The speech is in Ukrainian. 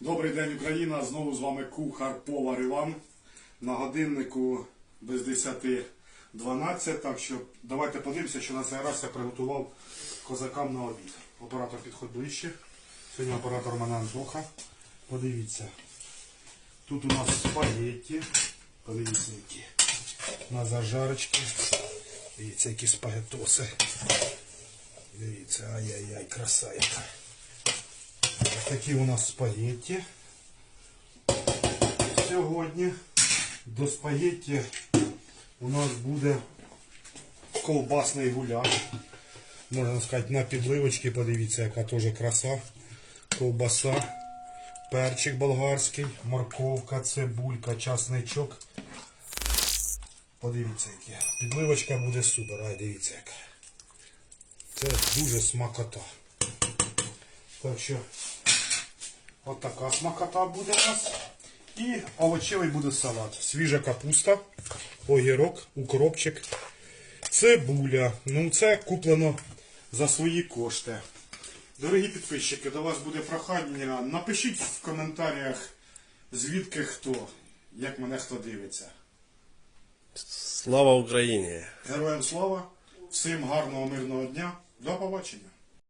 Добрий день, Україна! Знову з вами кухар повар Іван. На годиннику без 10.12. Так що давайте подивимося, що на цей раз я приготував козакам на обід. Оператор підходь ближче. Сьогодні оператор мене Антоха. Подивіться. Тут у нас спагетті. Подивіться, які. На зажарочки. Дивіться, які спагетоси. Дивіться, ай-яй-яй, краса яка. Такі у нас спагетті. Сьогодні до спагетті у нас буде ковбасний гуляш. Можна сказати, на підливочці, подивіться, яка теж краса. Ковбаса, перчик болгарський, морковка, цибулька, часничок. Подивіться, яке. Підливочка буде супер, ай, дивіться яка. Це дуже смакота. Так що, от така смакота буде у нас. І овочевий буде салат. Свіжа капуста, огірок, укропчик, цибуля. Ну, це куплено за свої кошти. Дорогі підписчики, до вас буде прохання. Напишіть в коментарях, звідки хто, як мене хто дивиться. Слава Україні! Героям слава, всім гарного мирного дня. До побачення.